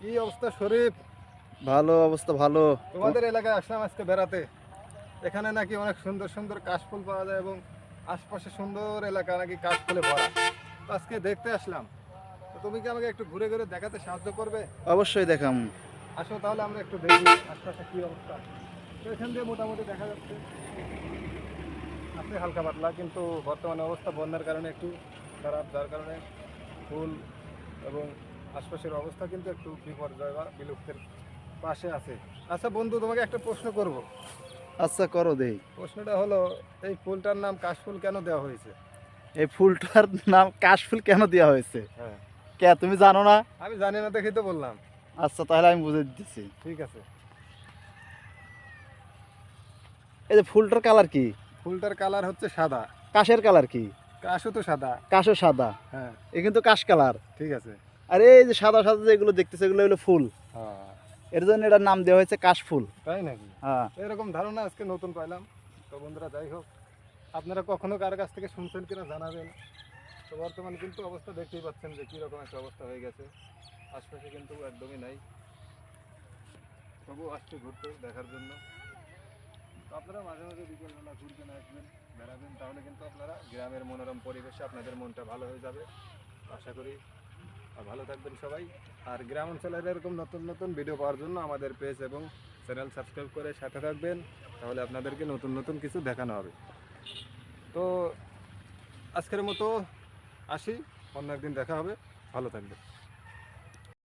কি অবস্থা শরীফ? ভালো অবস্থা ভালো। তোমাদের এলাকায় আসলাম আজকে বেড়াতে। এখানে নাকি অনেক সুন্দর সুন্দর কাশফুল পাওয়া যায় এবং আশপাশে সুন্দর এলাকা নাকি কাশফুলে ভরা। তো আজকে দেখতে আসলাম। তো তুমি কি আমাকে একটু ঘুরে ঘুরে দেখাতে সাহায্য করবে? অবশ্যই দেখাম। আসো তাহলে আমরা একটু দেখি আশপাশে কি অবস্থা। তো এখান দিয়ে মোটামুটি দেখা যাচ্ছে আছে হালকা পাতলা কিন্তু বর্তমানে অবস্থা বন্যার কারণে একটু খারাপ যার কারণে ফুল এবং আশপাশের অবস্থা কিন্তু একটু বিপর্যয় বা বিলুপ্তের পাশে আছে। আচ্ছা বন্ধু তোমাকে একটা প্রশ্ন করব। আচ্ছা করো দেই প্রশ্নটা হলো এই ফুলটার নাম কাশফুল কেন দেওয়া হয়েছে? এই ফুলটার নাম কাশফুল কেন দেওয়া হয়েছে? হ্যাঁ। কে তুমি জানো না? আমি জানি না দেখেই তো বললাম। আচ্ছা তাহলে আমি বুঝে দিচ্ছি। ঠিক আছে। এই যে ফুলটার কালার কি? ফুলটার কালার হচ্ছে সাদা। কাশের কালার কি? কাশও তো সাদা। কাশও সাদা। হ্যাঁ। এ কিন্তু কাশ কালার। ঠিক আছে। আর এই যে সাদা সাদা যেগুলো দেখতেছে এগুলো হলো ফুল। হ্যাঁ। এর জন্য এটার নাম দেওয়া হয়েছে কাশফুল। তাই নাকি? হ্যাঁ। এরকম ধারণা আজকে নতুন পাইলাম। তো বন্ধুরা যাই হোক আপনারা কখনো কার কাছ থেকে শুনছেন কিনা জানাবেন। তো বর্তমানে কিন্তু অবস্থা দেখতেই পাচ্ছেন যে কীরকম একটা অবস্থা হয়ে গেছে। আশপাশে কিন্তু একদমই নাই। তবু আসছে ঘুরতে দেখার জন্য। তো আপনারা মাঝে মাঝে বিকেলবেলা ঘুরবেন আসবেন বেড়াবেন তাহলে কিন্তু আপনারা গ্রামের মনোরম পরিবেশে আপনাদের মনটা ভালো হয়ে যাবে। আশা করি ভালো থাকবেন সবাই। আর গ্রাম অঞ্চলের এরকম নতুন নতুন ভিডিও পাওয়ার জন্য আমাদের পেজ এবং চ্যানেল সাবস্ক্রাইব করে সাথে থাকবেন, তাহলে আপনাদেরকে নতুন নতুন কিছু দেখানো হবে। তো আজকের মতো আসি, অন্য একদিন দেখা হবে। ভালো থাকবেন।